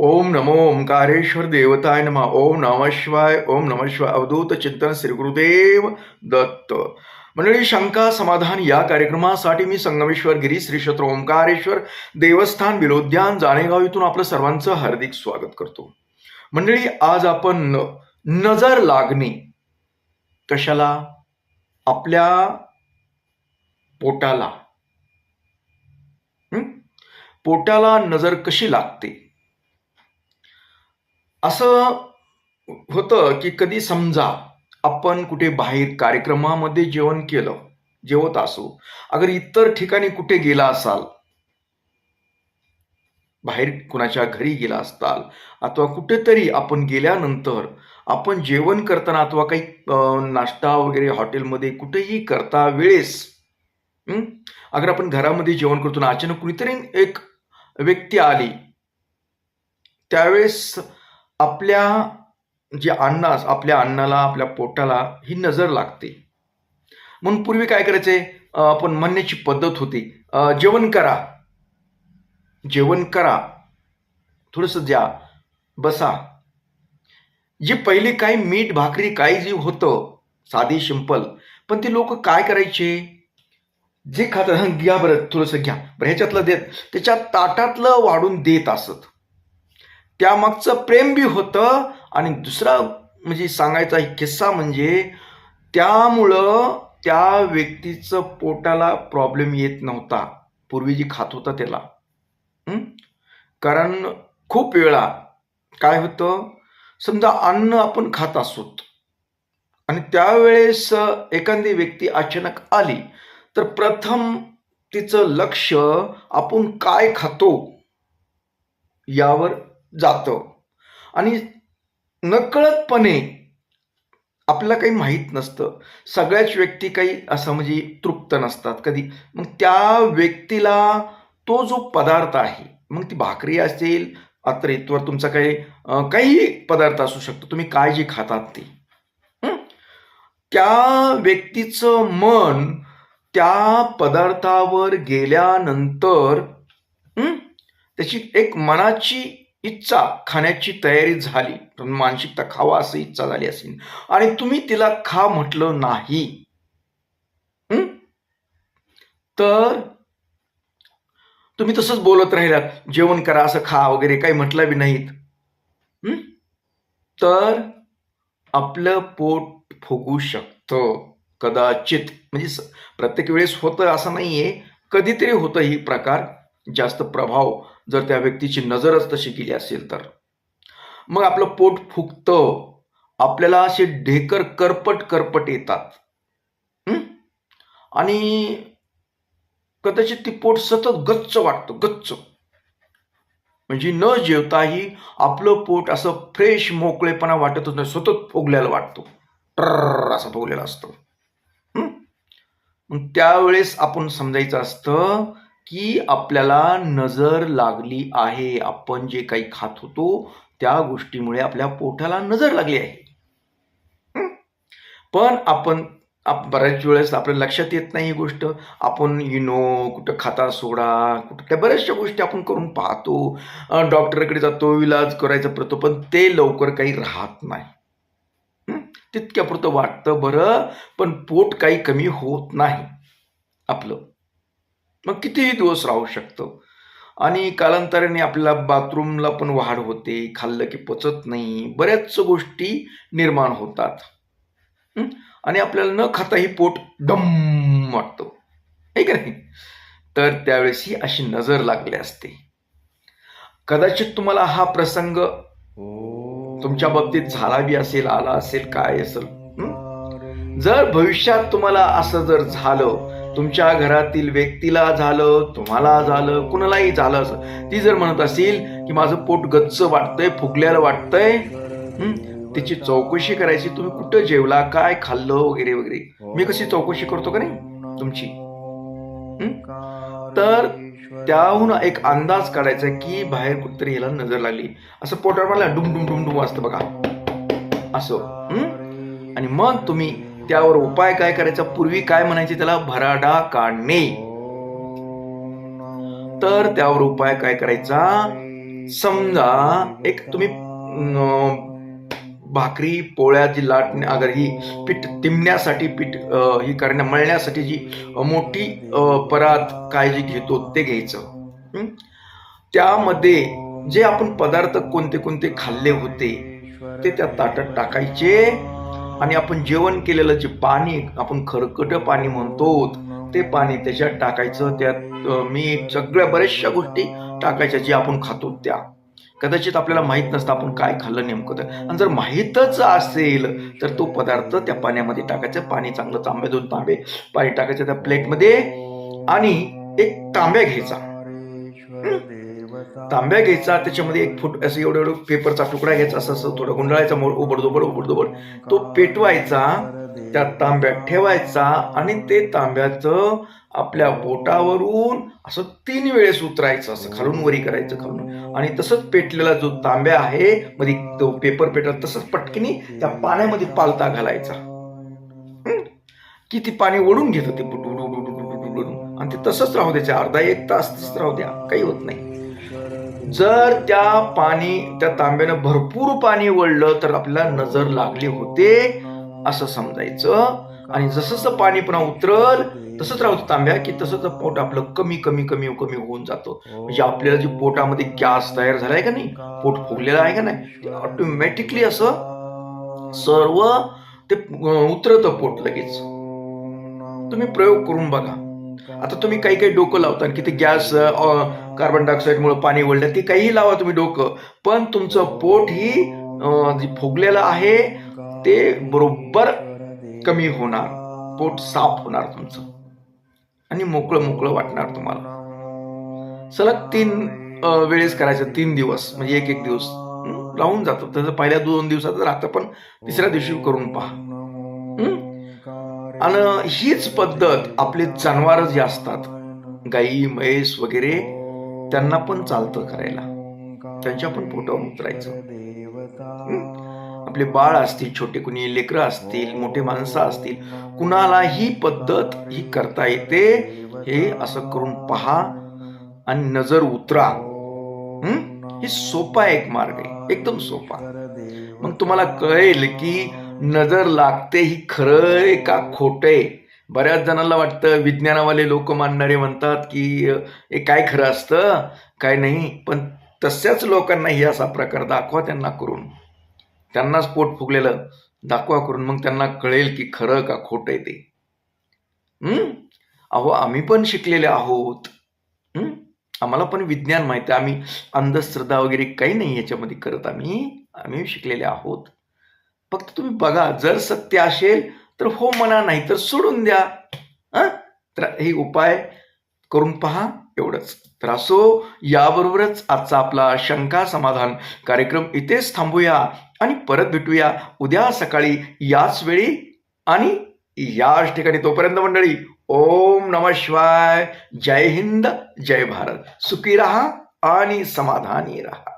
ओम नमो ओंकारेश्वर देवताय नमा। ओम नमशिवाय ओम नमशिवाय अवधूत चिंतन श्री गुरुदेव दत्त। मंडळी शंका समाधान या कार्यक्रमासाठी मी संगमेश्वर गिरी श्री क्षेत्र ओंकारेश्वर देवस्थान विलोद्यान जाणेगाव इथून आपलं सर्वांचं हार्दिक स्वागत करतो. मंडळी आज आपण न- नजर लागणे कशाला? आपल्या पोटाला. पोटाला नजर कशी लागते? असं होतं की कधी समजा आपण कुठे बाहेर कार्यक्रमामध्ये जेवण केलं जेवत असू अगर इतर ठिकाणी कुठे गेला असाल बाहेर कुणाच्या घरी गेला असताल अथवा कुठेतरी आपण गेल्यानंतर आपण जेवण करताना अथवा काही नाश्ता वगैरे हॉटेलमध्ये कुठेही करता वेळेस अगर आपण घरामध्ये जेवण करतो ना अचानक कुणीतरी एक व्यक्ती आली त्यावेळेस आपल्या जे अन्न आपल्या अन्नाला आपल्या पोटाला ही नजर लागते. म्हणून पूर्वी काय करायचे? आपण म्हणण्याची पद्धत होती. जेवण करा. जेवण करा. थोडंसं द्या. बसा. जे पहिले काही मीठ भाकरी काही जे होतं साधी सिंपल पण ते लोक काय करायचे? जे खातात घ्या बरं थोडंसं घ्या. बरं ह्याच्यातलं देत त्याच्या ताटातलं वाढून देत असत. त्यामागचं प्रेम बी होतं. आणि दुसरा म्हणजे सांगायचा एक किस्सा म्हणजे त्यामुळं त्या व्यक्तीचं पोटाला प्रॉब्लेम येत नव्हता. पूर्वी जी खात होता त्याला. कारण खूप वेळा काय होतं समजा अन्न आपण खात असोत आणि त्यावेळेस एखादी व्यक्ती अचानक आली तर प्रथम तिचं लक्ष आपण काय खातो यावर जातं. आणि नकळतपणे आपल्याला काही माहीत नसतं. सगळ्याच व्यक्ती काही असं म्हणजे तृप्त नसतात कधी. मग त्या व्यक्तीला तो जो पदार्थ आहे मग ती भाकरी असेल अत्रेतवर तुमचा काही काही पदार्थ असू शकतो. तुम्ही काय जे खातात ते. त्या व्यक्तीचं मन त्या पदार्थावर गेल्यानंतर त्याची एक मनाची इच्छा खाण्याची तयारी झाली. मानसिकता खावा असं इच्छा झाली असेल. आणि तुम्ही तिला खा म्हटलं नाही. तर? तुम्ही तसंच बोलत राहिलात. जेवण करा असं खा वगैरे काही म्हटलं बी नाहीत. तर? आपलं पोट फुगू शकतं. कदाचित. म्हणजे प्रत्येक वेळेस होतं असं नाहीये. कधीतरी होतं ही प्रकार. जास्त प्रभाव जर त्या व्यक्तीची नजरच तशी गेली असेल तर. मग आपलं पोट फुगतं. आपल्याला असे ढेकर करपट करपट येतात. आणि कदाचित ती पोट सतत गच्च वाटतं गच्च. म्हणजे न जेवताही आपलं पोट असं फ्रेश मोकळेपणा वाटतच नाही सतत फुगल्याला वाटतो. ट्र असं फुगलेला असतं. मग त्यावेळेस आपण समजायचं असतं की आपल्याला नजर लागली आहे आपण जे काही खात होतो त्या गोष्टीमुळे आपल्या पोटाला नजर लागली आहे. पण आपण आप बऱ्याच वेळेस आपल्या लक्षात येत नाही ही गोष्ट. आपण युनो कुठं खाता सोडा कुठं त्या बऱ्याचशा गोष्टी आपण करून पाहतो. डॉक्टरकडे जातो इलाज करायचा पडतो पण ते लवकर काही राहत नाही. तितक्यापुरतं वाटतं बरं पण पोट काही कमी होत नाही आपलं. मग कितीही दिवस राहू शकतं. आणि कालांतराने आपल्याला बाथरूमला पण वाढ होते खाल्लं की पचत नाही बऱ्याच गोष्टी निर्माण होतात. आणि आपल्याला न खाता ही पोट डम वाटतो. आहे का नाही? तर त्यावेळेस ही अशी नजर लागली असते. कदाचित तुम्हाला हा प्रसंग तुमच्या बाबतीत झाला बी असेल आला असेल काय असेल जर भविष्यात तुम्हाला असं जर झालं तुमच्या घरातील व्यक्तीला झालं तुम्हाला झालं कुणालाही झालं असं. ती जर म्हणत असेल की माझं पोट गच्च वाटतंय फुगल्याला वाटतंय तिची चौकशी करायची तुम्ही कुठं जेवला काय खाल्लं वगैरे वगैरे. मी कशी चौकशी करतो का नाही? तुमची. तर त्याहून एक अंदाज काढायचा की बाहेर कुठतरी याला नजर लागली. असं पोटावर मला डुम डुम डुम डुम असतं बघा. असं. आणि मग तुम्ही त्यावर उपाय काय करायचा? पूर्वी काय म्हणायचे त्याला? भराडा काढणे. तर त्यावर उपाय काय करायचा? समजा एक तुम्ही भाकरी पोळ्या जी लाट अगर ही पीठ तिमण्यासाठी पीठ ही करण्या मळण्यासाठी जी मोठी परात काळजी घेतो ते घ्यायचं. त्यामध्ये जे आपण पदार्थ कोणते कोणते खाल्ले होते ते त्या ताटात टाकायचे. आणि आपण जेवण केलेलं जे पाणी आपण खरकट पाणी म्हणतो ते पाणी त्याच्यात टाकायचं त्यात मीठ सगळ्या बऱ्याचशा गोष्टी टाकायच्या जे आपण खातो त्या. कदाचित आपल्याला माहीत नसतं आपण काय खाल्लं नेमकं तर. आणि जर माहीतच असेल तर तो पदार्थ त्या पाण्यामध्ये टाकायचं. पाणी चांगलं तांबे दोन तांबे पाणी टाकायचं त्या प्लेटमध्ये आणि एक तांब्या घ्यायचा. तांब्या घ्यायचा त्याच्यामध्ये एक फुट असं एवढं एवढं पेपरचा तुकडा घ्यायचा असं असं थोडं गुंडाळायचा मोड उबडदोबड उबडदोबड तो पेटवायचा त्या तांब्यात ठेवायचा आणि ते तांब्याचं आपल्या बोटावरून असं तीन वेळेस उतरायचं असं खालून वरी करायचं खालून. आणि तसंच पेटलेला जो तांब्या आहे मध्ये तो पेपर पेटला तसंच पटकिनी त्या पाण्यामध्ये पालता घालायचा. की ती पाणी ओढून घेत ते आणि ते तसंच राहू द्यायचे अर्धा एक तास तसंच राहू द्या काही होत नाही. जर त्या पाणी त्या तांब्यानं भरपूर पाणी वळलं तर आपल्याला नजर लागली होते असं समजायचं. आणि जसं जसं पाणी पुन्हा उतरल तसंच राहतं तांब्या की तसंच पोट आपलं कमी कमी कमी कमी होऊन जातं. म्हणजे आपल्याला जे पोटामध्ये गॅस तयार झालाय का नाही पोट फुगलेलं आहे का नाही ते ऑटोमॅटिकली असं सर्व ते उतरतं पोट लगेच. तुम्ही प्रयोग करून बघा. आता तुम्ही काही काही डोकं लावता की ते गॅस कार्बन डायऑक्साईडमुळे पाणी वळलं ते काहीही लावा तुम्ही डोकं. पण तुमचं पोट ही फुगलेलं आहे ते बरोबर कमी होणार. पोट साफ होणार तुमचं. आणि मोकळं मोकळं वाटणार तुम्हाला. सलग तीन वेळेस करायचं तीन दिवस. म्हणजे एक एक दिवस. राहून जातं. तसं पहिल्या दोन दिवसात राहतं पण तिसऱ्या दिवशी करून पहा. आणि हीच पद्धत आपले जनावर जे असतात गाई म्हैस वगैरे त्यांना पण चालतं करायला. त्यांच्या पण पोटावर उतरायचं. आपले बाळ असतील छोटे कुणी लेकरं असतील मोठे माणसं असतील कुणाला ही पद्धत ही करता येते. हे असं करून पहा आणि नजर उतरा. हे सोपा एक मार्ग आहे. एकदम सोपा. मग तुम्हाला कळेल की नजर लागते ही खरंय का खोटंय बऱ्याच जणांना वाटतं विज्ञानावाले लोक मानणारे म्हणतात की हे काय खरं असतं? काय नाही? पण तशाच लोकांना ही असा प्रकार दाखवा त्यांना करून. त्यांनाच पोट फुगलेलं दाखवा करून मग त्यांना कळेल की खरं का खोटं आहे ते. अहो आम्ही पण शिकलेले आहोत. आम्हाला पण विज्ञान माहिती आहे. आम्ही अंधश्रद्धा वगैरे काही नाही याच्यामध्ये करत आम्ही. आम्ही शिकलेले आहोत. फक्त तुम्ही बघा जर सत्य असेल तर हो म्हणा नाही तर सोडून द्या. तर हे उपाय करून पहा एवढंच. तर असो याबरोबरच आजचा आपला शंका समाधान कार्यक्रम इथेच थांबूया आणि परत भेटूया उद्या सकाळी याच वेळी आणि याच ठिकाणी. तोपर्यंत मंडळी ओम नम शिवाय. जय हिंद जय भारत. सुखी रहा आणि समाधानी रहा.